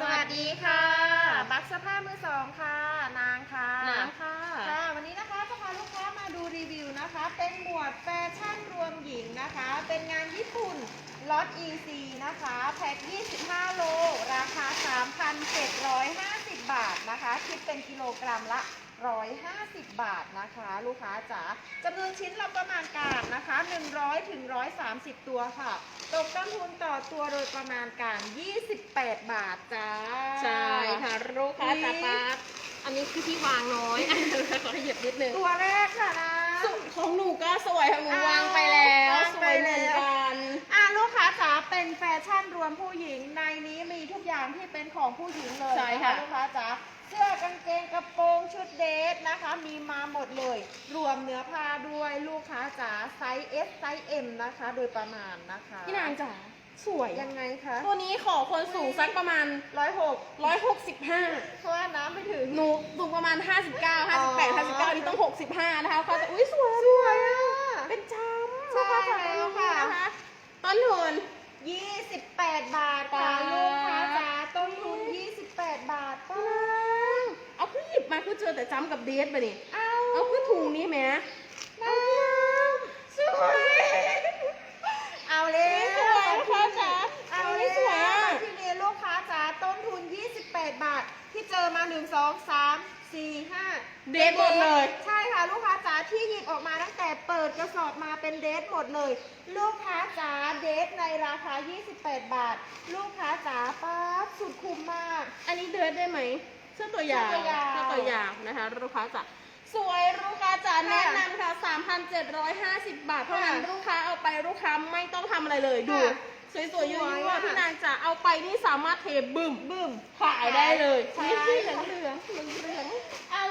สวัสดีค่ะ บักสภาพมือสองค่ะ นางค่ะน้ำค่ะ ค่ะ วันนี้นะคะจะพาลูกค้ามาดูรีวิวนะคะ เป็นหมวดแฟชั่นรวมหญิงนะคะ เป็นงานญี่ปุ่นล็อต EC นะคะ แพ็ค 25 โล ราคา 3,750 บาทนะคะ คิดเป็นกิโลกรัมละ 150 บาทนะคะ ลูกค้าจ๋าจำนวนชิ้นเราประมาณการนะคะ 100ถึง130 ตัวค่ะ ตกต้นทุนต่อตัวโดยประมาณการ 28 บาทจ้าใช่ค่ะลูกค้าอุ๊ยจ๋าป๊าบอันนี้คือที่วางน้อยอะขอขยับนิดนึงตัวแรกค่ะนะ ของหนูก็สวยของหนูอ้าววางไปแล้ววางสไปวยเหมือนแล้วกันอะลูกค้าจ๋า เป็นแฟชั่นรวมผู้หญิงในนี้มีทุกอย่างที่เป็นของผู้หญิงเลยใช่นค่ะลูกค้าจ๋าเสื้อกางเกงกระโปรงชุดเดทนะคะ มีมาหมดเลย รวมเนื้อผ้าด้วยลูกค้าจ๋าไซส์ S ไซส์ M นะคะ โดยประมาณนะคะพี่นางจ๋าสวยยังไงคะตัวนี้ขอคนสูงสักประมาณ ร้อยหก165เพราะว่าน้ำไม่ถึงหนูสูงประมาณ 59อ๋อ58 59นี่ต้อง 65 นะคะเขาจะอุ้ยสวยสวยอะเป็นจำใช่แล้วค่ะนะคะต้นทุน 28 บาทค่ะป๊าลูกค้าจ๋าต้นทุน 28 บาทป้าเอาขึ้นหยิบมาคือเจอแต่จำกับเดทไปนี่เอาเอาขึ้นถุงนี้แหมน้ำสวยเอาเลยสวยลูกค้าจ๋าเอาอันเลนี้ยสวยอะที่นี่ลูกค้าจ๋าต้นทุน 28 บาทที่เจอมา 1 2 3 4 5 เดทหมดเลย ใช่ค่ะลูกค้าจ๋าที่หยิบออกมาตั้งแต่เปิดกระสอบมาเป็นเดทหมดเลย ลูกค้าจ๋าเดทในราคา 28 บาท ลูกค้าจ๋าป๊าบสุดคุ้มมาก อันนี้เดินได้ไหมเสื้อตัวยาวเสื้อตัวยาว เสื้อตัวยาวนะคะ ลูกค้าจ๋าสวยลูกค้าจ๋าค่ะแนะนำค่ะ 3,750 บาท เท่านั้นค่ะลูกค้าเอาไปลูกค้าไม่ต้องทำอะไรเลยดู ค่ะสวยๆสวยยั่วอะๆพี่นางจ๋าเอาไปนี่สามารถเทบึ้มบึ้มขายได้เลยใช่นี่เหลืองเหลืองเหลืองเหลืองอะ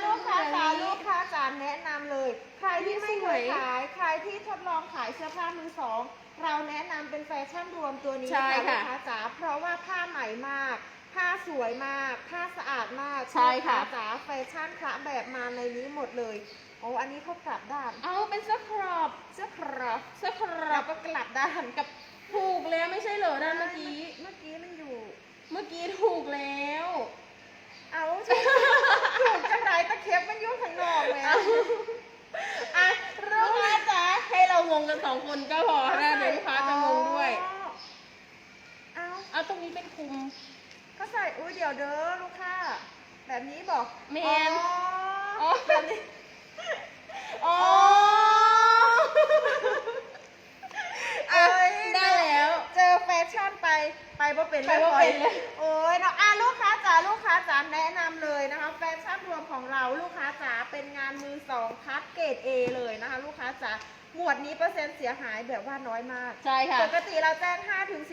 ลูกค้าจ๋าแบบนี้ลูกค้าจ๋าแนะนำเลย ใครที่ไม่เคยสวยขาย ใครที่ทดลองขายเสื้อผ้ามือสอง เราแนะนำเป็นแฟชั่นรวมตัวนี้ใช่ค่ะลูค่ะกค้าจ๋าเพราะว่าผ้าใหม่มาก ผ้าสวยมาก ผ้าสะอาดมากใช่ค่ะ ลูกาจ๋าแฟชั่นคละแบบมาในนี้หมดเลย โอ้อันนี้เขากลับด้านเอาเป็นเสื้อครอบเสื้อครับเสื้อครอเราบก็กลับด้านกับถูกแล้วไม่ใช่เหรอด้านเมื่อกี้ เมื่อกี้มันอยู่ เมื่อกี้ถูกแล้ว เอาใช่ถูกจังไรตะ เข็บมันอยู่ข้างนอกแล้วอะลูกค้าจ๋าให้เรางงกันสองคนก็พอนะเดี๋ยวลูกค้าจะงงด้วย เอาเอาตรงนี้เป็นคุม ก็ใส่ อุ้ยเดี๋ยวเด้อลูกค้า แบบนี้บอกแมนอ๋ออ๋อแบบนี้อ๋อ ไปบ่เป็นไปบ่เป็นเลย โอ้ยเนาะอะลูกค้าจ๋าลูกค้าจ๋าแนะนำเลยนะคะแฟชั่นรวมของเราลูกค้าจ๋าเป็นงานมือสองคัดเกรด A เลยนะคะ ลูกค้าจ๋าหมวดนี้เปอร์เซ็นต์เสียหายแบบว่าน้อยมาก ใช่ค่ะ ปกติเราแจ้ง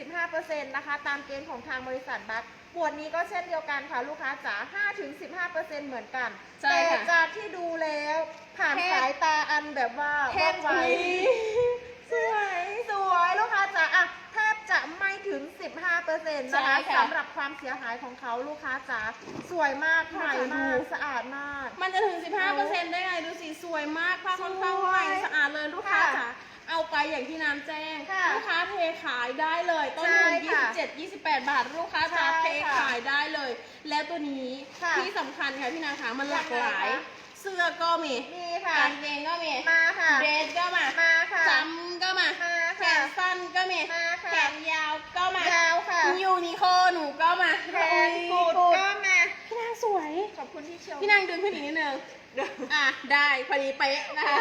5-15%นะคะ ตามเกณฑ์ของทางบริษัทบัคหมวดนี้ก็เช่นเดียวกันค่ะลูกค้าจ๋า5-15%เหมือนกัน ใช่แต่ค่ะจากที่ดูแล้วผ่านแทบสายตาอันแบบว่าแทบว่องไวอุ๊ย สวย สวยลูกค้าจ๋าอะแทบจะไม่ถึง 15%นะคะใช่ค่ะสำหรับความเสียหายของเขาลูกค้าจ๋าสวยมากใหม่ดูมากสะอาดมาก มันจะถึง 15%ได้ไง ดูสิ สวยมากผ้าค่อนข้างใหม่สะอาดเลยลูกค้าค่ะจ๋าเอาไปอย่างที่น้ำแจ้ง ค่ะลูกค้าเทขายได้เลย ต้นทุนใช่ค่ะ27 28 บาท ลูกค้าจ๋าใช่เทค่ะขายได้เลย แล้วตัวนี้ค่ะที่สำคัญค่ะพี่นางคะมันหลากหลาย ยังไงคะ เสื้อก็มีนี่ค่ะ กางเกงก็มีมาค่ะ เดรสก็มามาค่ะ จำก็มา มาแขค่ะน สั้นก็มีมาค่ะแขนยาวก็มายาวค่ะยูนิโคหนูก็มาแขนกูดก็มา พี่นางสวย ขอบคุณที่ชม พี่นางดึงขึ้นอีกนิดนึงอะได้พอดีเป๊ะนะคะ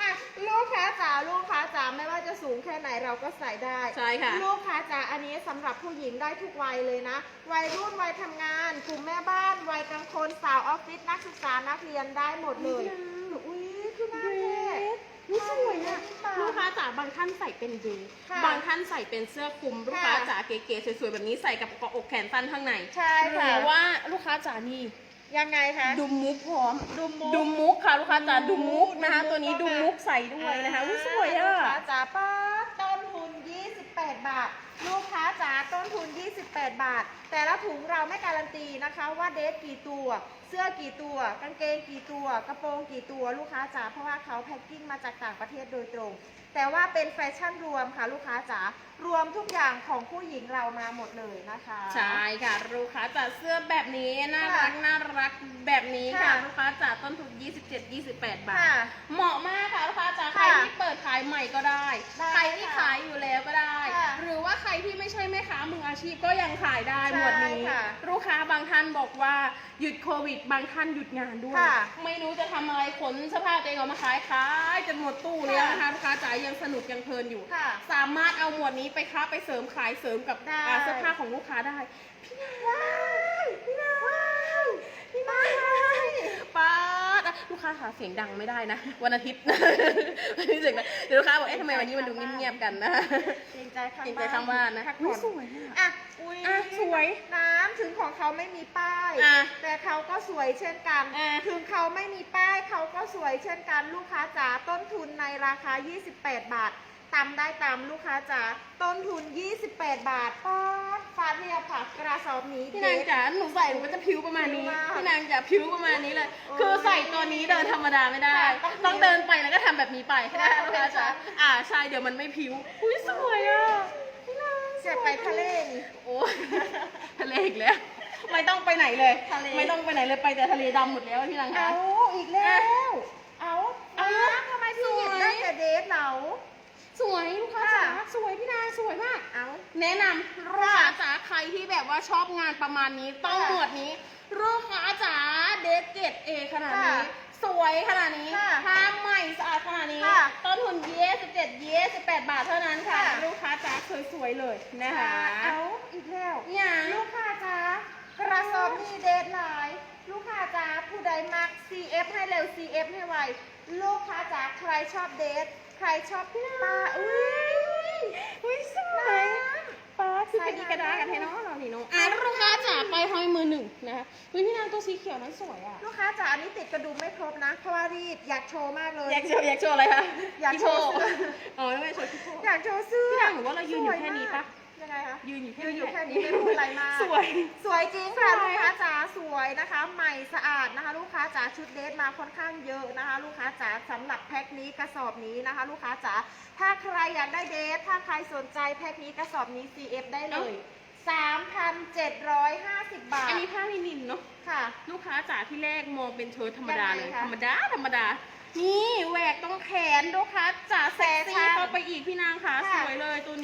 อะลูกค้าจ๋าลูกค้าจ๋าไม่ว่าจะสูงแค่ไหนเราก็ใส่ได้ใช่ค่ะลูกค้าจ๋าอันนี้สำหรับผู้หญิงได้ทุกวัยเลยนะ วัยรุ่นวัยทำงานกลุ่มแม่บ้านวัยกลางคนสาวออฟฟิศนักศึกษานักเรียนได้หมดเลยอุ้ยคือหน้าเท่ นี่สวยอะค่ะลูกค้าจ๋าบางท่านใส่เป็นเดย์ค่ะบางท่านใส่เป็นเสื้อคลุมลูกค้าค่ะ จ๋าเก๋ๆสวยๆแบบนี้ใส่กับเกาะอกแขนสั้นข้างในใช่ค่ะหรือว่าลูกค้าจ๋านี่ ยังไงคะ ดุมมุกพร้อม ดุมมุก ดุมมุกค่ะลูกค้าจ๋าดุมมุกนะคะดุมมุกตัวนี้ก็ดุมมามุกใส่ด้วยนะคะอุ๊ยสวยอะลูกค้าจ๋าป้าดต้นทุน 28 บาท ลูกค้าจ๋าต้นทุน 28 บาท แต่ละถุงเราไม่การันตีนะคะว่าเดทกี่ตัว เสื้อกี่ตัว กางเกงกี่ตัว กระโปรงกี่ตัว ลูกค้าจ๋าเพราะว่าเขาแพ็คกิ้งมาจากต่างประเทศโดยตรง แต่ว่าเป็นแฟชั่นรวมค่ะลูกค้าจ๋ารวมทุกอย่างของผู้หญิงเรามาหมดเลยนะคะ ใช่ค่ะลูกค้าจัดเสื้อแบบนี้น่ารักน่ารักแบบนี้ค่ะค่ะลูกค้าจัดต้นทุน 27 28 บาทค่ะเหมาะมากค่ะลูกค้าจ๋าใครค่ะที่เปิดขายใหม่ก็ได้ได้ใครที่ค่ะขายอยู่แล้วก็ได้ ไม่ใช่แม่ค้ามืออาชีพก็ยังขายได้ใช่หมวดนี้ค่ะลูกค้าบางท่านบอกว่าหยุดโควิด บางท่านหยุดงานด้วย ค่ะไม่รู้จะทำอะไรขนเสภาพตัวเองออกมาขายขายจนหมดตู้แล้วนะคะลูกค้าจ๋ายังสนุกยังเพลินอยู่ ค่ะสามารถเอาหมวดนี้ไปค้าไปเสริมขายเสริมกับได้ อ่าเสื้อผ้าของลูกค้าได้ พี่นายพี่นายพี่นายป้า ดอะลูกค้าหาเสียงดังไม่ได้นะ วันอาทิตย์ วันนี้เสียงดังเดี๋ยวลูกค้าบอกเอ๊ะทำไมวันนี้มันดูเงียบๆกันนะ เกรงใจข้างเกรงบ้านใจข้างบ้านนะพักอุ๊ผ่ยอน สวยอะอะอุ้ยอะสวยน้ำถึงของเขาไม่มีป้าย อะแต่เขาก็สวยเช่นกันอะ ถึงเขาไม่มีป้ายเขาก็สวยเช่นกันลูกค้าจ๋าต้นทุนในราคา 28 บาท ตามได้ตามลูกค้าจ๋าต้นทุน 28 บาทป๊าดฟ้าเทียบค่ะกระสอบนี้พี่นางจ๋าหนูใส่หนูก็จะผิวประมาณนี้ผิวมากพี่นางจ๋าผิวประมาณนี้เลย โอ้ยคือใส่ตัวนี้เดินธรรมดาไม่ได้ ค่ะต้องต้องเดินไปแล้วก็ทำแบบนี้ไปค่ะนะคะลูกค้าจ๋าอ่าใช่เดี๋ยวมันไม่ผิว อุ้ยสวยอะเสียไปทะเลนี่ โอ้ยทะเลอีกแล้ว ไม่ต้องไปไหนเลย ทะเล ไม่ต้องไปไหนเลยไปแต่ทะเลดำหมดแล้วพี่นางคะ เอาอีกแล้ว เอาเอาทำไมพี่หยิบได้แต่เดทเรา สวยลูกค้าค่ะจ๋าสวยพี่นางสวยมาก เอาแนะนำลูกค้าจ๋าใครที่แบบว่าชอบงานประมาณนี้ต้องค่ะหมวดนี้ลูกค้าจ๋าเดทเกตเอขนาดนี้ค่ะสวยขนาดนี้ค่ะผ้าใหม่สะอาดขนาดนี้ค่ะต้นทุนเยสิบเจ็ดเยสิบแปดบาทเท่านั้นค่ะค่ะ ลูกค้าจ๋าสวยๆเลยนะคะเอาอีกแล้วอย่างลูกค้าจ้ากระสอบมีเดทไลน์ลูกค้าจ้าผู้ใดมัก CF ให้เร็ว CF ให้ไวลูกค้าจ้าใครชอบเดทใครชอบปลาอุ้ยอุ้ยสวยปลาคือเป็นอีกระดากันแท้เนาะเรานี่เนาะอะลูกค้าจ๋าไปห้อยมือหนึ่งนะคะอุ้ยพี่นางตัวสีเขียวนั้นสวยอะ ลูกค้าจ๋าอันนี้ติดกระดุมไม่ครบนะ เพราะว่ารีบอยากโชว์มากเลย อยากโชว์อยากโชว์อะไรคะอยากโชว์เสื้ออ๋อไม่โชว์พี่โพอยากโชว์เสื้อพี่นางหนูว่าเรายืนอยู่แค่นี้ปะ ไงคะยืนอยู่แค่ยืนนี้อยู่แค่นี้ไม่พูดอะไรมากสวย สวยจริงค่ะสวย ลูกค้าจ๋าสวยนะคะ ใหม่สะอาดนะคะ ลูกค้าจ๋าชุดเดทมาค่อนข้างเยอะนะคะ ลูกค้าจ๋าสำหรับแพ็คนี้กระสอบนี้นะคะ ลูกค้าจ๋าถ้าใครอยากได้เดทถ้าใครสนใจแพ็คนี้กระสอบนี้ CF ได้เลย 3,750 บาทอันนี้ผ้าลินินเนาะค่ะ ลูกค้าจ๋าที่แรกมองเป็นเชิ้ตธรรมดาเลยยังไงคะธรรมดาธรรมดา นี่แหวกตรงแขนลูกค้าจ๋าแซแฟชั่ซี่นเข้าไปอีกพี่นางค่ะ ค่ะ สวยเลยตัว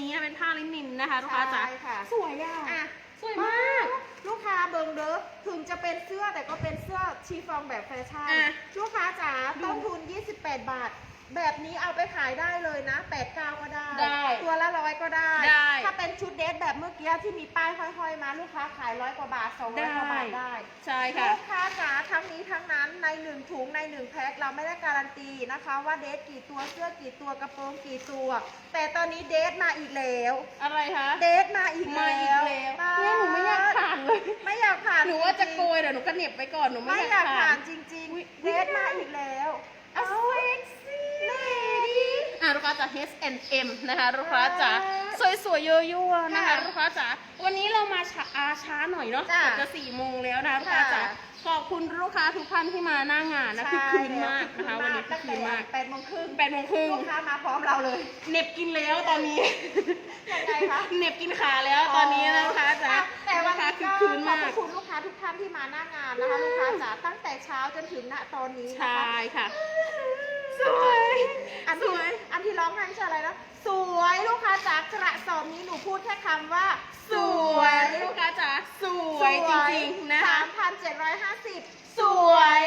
นินนะคะ ลูกค้าจ๋าใช่ค่ะ สวยอะอะสวยมาก ลูกค้าเบิงเด้อถึงจะเป็นเสื้อแต่ก็เป็นเสื้อชีฟองแบบแฟชั่น อะลูกค้าจ๋าดู ต้นทุน 28 บาท แบบนี้เอาไปขายได้เลยนะ8 9ก็ได้ ได้ตัวละร้อยก็ได้ ได้ถ้าเป็นชุดเดทแบบเมื่อกี้ที่มีป้ายห้อยๆ มาลูกค้าขายร้อยกว่าบาท200กว่าบาทได้ ใช่ค่ะ ลูกค้าจ๋าทั้งนี้ทั้งนั้นในหนึ่งถุงในหนึ่งแพ็คเราไม่ได้การันตีนะคะ ว่าเดทกี่ตัวเสื้อกี่ตัวกระโปรงกี่ตัว แต่ตอนนี้เดทมาอีกแล้ว อะไรคะเดทมาอีกมาแล้อีกวแล้วเนี่ยหนูไม่อยากผ่านเลยไม่อยากผ่านหนูว่าจะริงๆโกยเดี๋ยวหนูก็เหน็บไปก่อนหนูไม่ไม่อยากกอายผ่าผ่านนจริงอุ๊ยๆเดทมาอีกแล้ว เอาเซ็กซี่เล ดี้อะลูกค้าจ๋า H&M นะคะลูกค้าจ๋าสวยๆเยอะๆนะคะค่ะลูกค้าจ๋าวันนี้เรามาช้าอาช้าหน่อยเนาะจ้ะเกือบจะสี่โมงแล้วนะคะลูกค้าจ๋าค่ะ ขอบคุณลูกค้าทุกท่านที่มาหน้างานนะคือคืนมากนะคะวันนี้คือคืนมากแปดโมงครึ่งแปดโมงครึ่งลูกค้ามาพร้อมเราเลยเหน็บกินแล้วตอนนี้ ยังไงคะเหน็บกินขาแล้วตอนนี้นะลูกค้าจ๋าอะแต่วันลูกค้านี้คือก็คืนขอบมาก คุณลูกค้าทุกท่านที่มาหน้างานนะคะ ลูกค้าจ๋าตั้งแต่เช้าจนถึงณตอนนี้ใชนะคะ่ค่ะ สวย อันสที่วย อันที่ร้องไห้ใช่อะไรนะ สวยลูกค้าจ๋ากระสอบนี้หนูพูดแค่คำว่า สวยลูกค้าจ๋าสวยจริงๆนะคะ สามพันเจ็ดร้อยห้าสิบสวย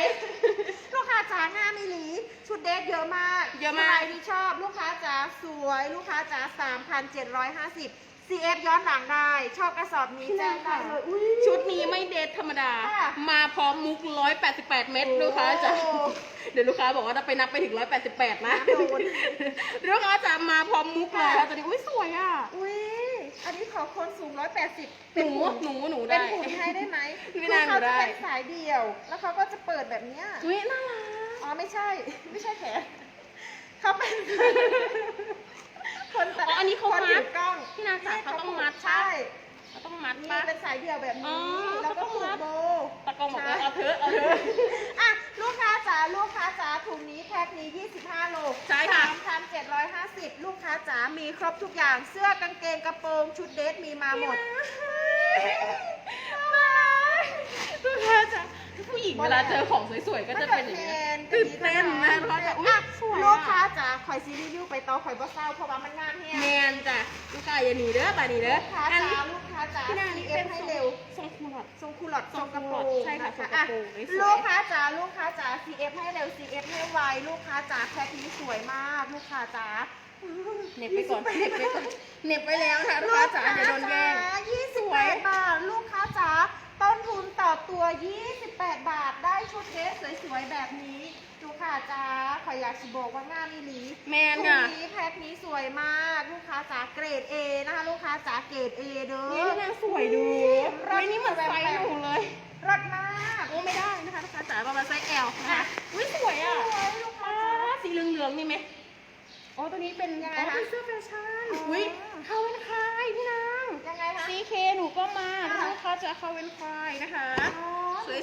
ลูกค้าจ๋างามอีหลีชุดเดทเยอะมากเยอะมาก ใครที่ชอบลูกค้าจ๋าสวย ลูกค้าจ๋าสามพันเจ็ดร้อยห้าสิบ CF ย้อนหลังได้ ชอบกระสอบนี้แจ้งได้เลยอุ๊ยชุดนี้ไม่เดทธรรมดา ค่ะมาพร้อมมุก 188 เม็ดโอ้ลูกค้าจ๋าเดี๋ยวลูกค้าบอกว่าจะไปนับไปถึง 188 นะโดน ลูกค้าจ๋ามาพร้อมมุกเลยค่ะค่ะตอนนี้อุ้ยสวยอะ อุ้ย อันนี้ขอคนสูง 180หนูหนูหนูเป็ได้ นหุ่นให้ได้ไหมไม่คือได้เขาหนูจะได้ เป็นสายเดี่ยว แล้วเขาก็จะเปิดแบบเนี้ย อุ้ยน่ารัก อ๋อไม่ใช่ ไม่ใช่แขนเขาเป็น คนแต่อ๋ออันนี้เขาคนมัถืดอกล้องพี่นาจ๋าเขาต้องมัดปะ ใช่เขาต้องมัดนี่ปะ เป็นสายเดี่ยวแบบอ๋นี้อแล้วก็เขาต้องผูมักดโบแต่ล้องบอกว่าใช่เอาเถอะเอาเถอะ อะลูกค้าจ๋าลูกค้าจ๋าถุงนี้แพ็คนี้ 25 โลใช่ค่ะ 3,750 ลูกค้าจ๋ามีครบทุกอย่างเสื้อกางเกงกระโปรง ชุดเดทมีมาหมดลูกค้าจะผู้หญิงเวลาเจอของสวยๆก็จะเป็นอย่างนี้ย ตื่นเต้นนะลูกค้าจะอุ๊ยอะสวยลูกค้าอะจ๋าคอยซีรีส์วิวไปต่อคอยบ่เศร้าเพราะว่ามันงามแฮงแมนจ้ะลูกค้าอย่าหนีเด้อบ่าหนีเด้อลูกค้าอันจ๋านี้ลูกค้าจ๋าพี่นานี่ CF เป็นให้ทรงเร็วทรงคูลอดทรงคูลอดททรรงงกกระระโปโปรรงงใช่ค่ะนทรงกระโปรงสวยลูกค้าจ๋าลูกค้าจ๋า CF ให้เร็ว CF ให้ไวลูกค้าจ๋าแพ็คนี้สวยมาก ลูกค้าจ๋าเหน็บไปก่อนเหน็บไปก่อนเหน็บไปแล้วค่ะลูกค้าจ๋าเดี๋ยวโดนแย่งยี่สสิบวแปยดบาทลูกค้าจ๋า ต้นทุนต่อตัว 28 บาท ได้ชุดเดรสสวยๆ แบบนี้ลูกค้าจ๋าขออยากสิบอกว่างานอีหลีแมนถุงค่ะนี้แพ็คนี้สวยมาก ลูกค้าจ๋าเกรด A นะคะ ลูกค้าจ๋าเกรด A เด้อนี่นางสวยดูไม่นี่เหมือนไซส์หนูเลยรัดมากโอ้ไม่ได้นะคะลูกค้าจ๋าประมาณไซส์ L นะคะ อุ้ยสวยอะสวยลูกค้าอ่าจ๋าสีเหลืองๆนี่ไหมโอ้ตัวนี้เป็นยังไงอ๋อคะเป็นเสื้อแฟชั่น อ๋ออุ๊ อุ้ยเข้าเวนคายพี่นาง ยังไงคะ CK หนูก็มาค่ะ ลูกค้าจะเข้าเวนคายนะคะ อ๋อ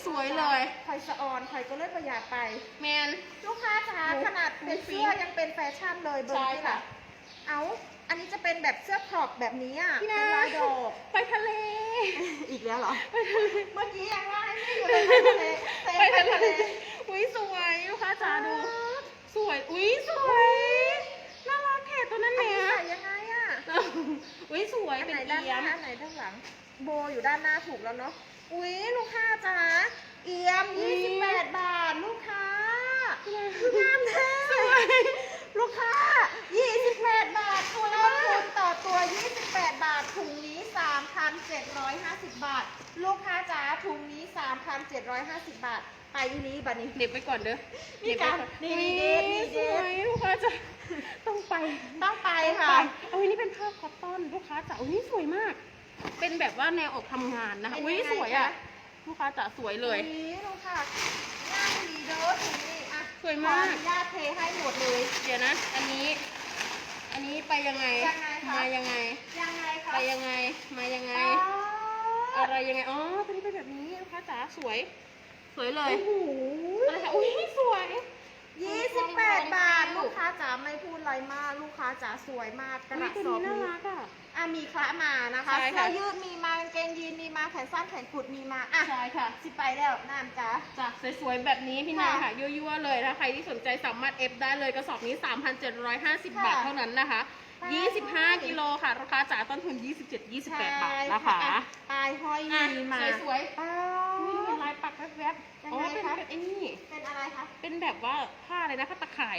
สวยๆเลยไข่สะออนไข่ก็เลยประหยัดไป แมน ลูกค้าจ๋าโอ้ขนาดเป็นฟิเสื้นอยังเป็นแฟชั่นเลยเบอใช่ร์นี่ค่ะล่ะ เอาอันนี้จะเป็นแบบเสื้อครอปแบบนี้อะพี่เป็นานลายดอก ไปทะเล อีกแล้วเหรอไปทะเลเมื่อกี้ยังว่าให้ไม่อยู่เลยไปทะเลเซไปไปทะทะเลเลอุ้ยสวยลูกค้าจ๋าดู สวย อุ้ยสวย น่ารักแค่ตัวนั้นอันเนี่นี้ยใส่ยังไงอะ อุ้ยสวยอันเป็ไหนนด้านเอีหยน้ามอันไหนด้านหลัง โบอยู่ด้านหน้าถูกแล้วเนาะ อุ้ยลูกค้าจ๋าเอียมอุ๊ย 28 บาทลูกค้าพี่นางงามแท้ลูกค้า 28 บาทต้นทุนต่อตัว 28 บาทถุงนี้ 3,750 บาท ลูกค้าจ๋าถุงนี้ 3,750 บาท ไปอีนี้บัดนี้ เด็บไปก่อนเด้อนี่กันเด็บนี่ไปนี่ก่อนเด็ดนี่เด็ดสวยลูกค้าจ๋า ต้องไปต้องไปค่ะค่ะ เอาอันนี้เป็นผ้าคอตตอนลูกค้าจ๋าอุ้ยสวยมาก เป็นแบบว่าแนวออกทำงานนะคะเป็นอุ้ยยังไงสวยอะ คะ ลูกค้าจ๋าสวยเลย นี่ลูกค่ะงานดีเด้อถุงนี้อะสวยมาก ขออนุญาตเทให้หมดเลย เดี๋ยวนะ อันนี้ อันนี้ไปยังไง ยังไงคะ มายังไง ยังไงคะไปยังไง มายังไง อ๋ออะไรยังไง อ๋อตัวนี้เป็นแบบนี้ลูกค้าจ๋าสวย สวยเลยโอ้โหอะไรคะอุ้ยสวย ยี่สิบแปดบาท ลูกค้าจ๋าไม่พูดอะไรมาก ลูกค้าจ๋าสวยมากกอุ้ยระตัวสอบนี้น่านี้รักอะอะมีคละมานะคะใช่เสื้ค่ะ อยืดมีมากางเกงยีนมีมาแขนสั้นแขนกุดมีมาอะใช่ค่ะสิไปแล้วน้ำจ๋า จ้ะสวยๆแบบนี้พี่นางค่ะค่ะยั่วๆเลยถ้าใครที่สนใจสามารถเอฟได้เลยกระสอบนี้ 3,750บาทค่ะเท่านั้นนะคะใช่25 กิโลค่ะราคาจ๋าต้นทุน 27-28 บาทนะคะอ่ปลายห้อยอะมีมาสวยป้านี่เห็นลายปักแวบยังๆอ๋อไงเป็นคะเป็นไอ้นี่ เป็นอะไรคะ เป็นแบบว่าผ้าอะไรนะผ้าตะข่าย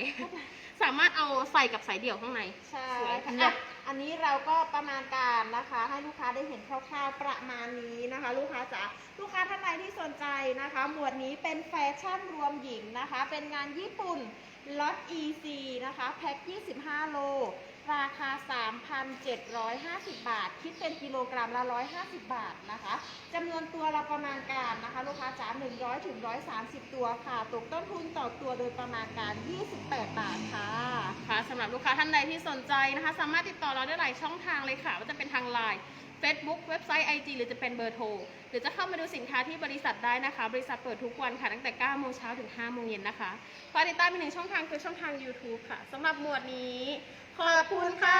สามารถเอาใส่กับสายเดี่ยวข้างใน ใช่สวยค่ะค่ะอะ อันนี้เราก็ประมาณการนะคะ ให้ลูกค้าได้เห็นคร่าวๆประมาณนี้นะคะ ลูกค้าจ๋าลูกค้าท่านใดที่สนใจนะคะ หมวดนี้เป็นแฟชั่นรวมหญิงนะคะ เป็นงานญี่ปุ่นล็อต EC นะคะแพ็ค 25 โล ราคา 3,750 บาท คิดเป็นกิโลกรัมละ 150 บาทนะคะจำนวนตัวเราประมาณการนะคะลูกค้าจ๋า100ถึง130 ตัวค่ะ ตกต้นทุนต่อตัวโดยประมาณการ 28 บาทค่ะ ค่ะสำหรับลูกค้าท่านใดที่สนใจนะคะ สามารถติดต่อเราได้หลายช่องทางเลยค่ะว่าจะเป็นทางไลน์ Facebook เว็บไซต์ IG หรือจะเป็นเบอร์โทร หรือจะเข้ามาดูสินค้าที่บริษัทได้นะคะ บริษัทเปิดทุกวันค่ะ ตั้งแต่ 9 โมงเช้าถึง 5 โมงเย็นนะคะฝากติดตามอีกหนึ่งช่องทางคือช่องทาง YouTube ค่ะสำหรับหมวดนี้ ขอบคุณค่ะ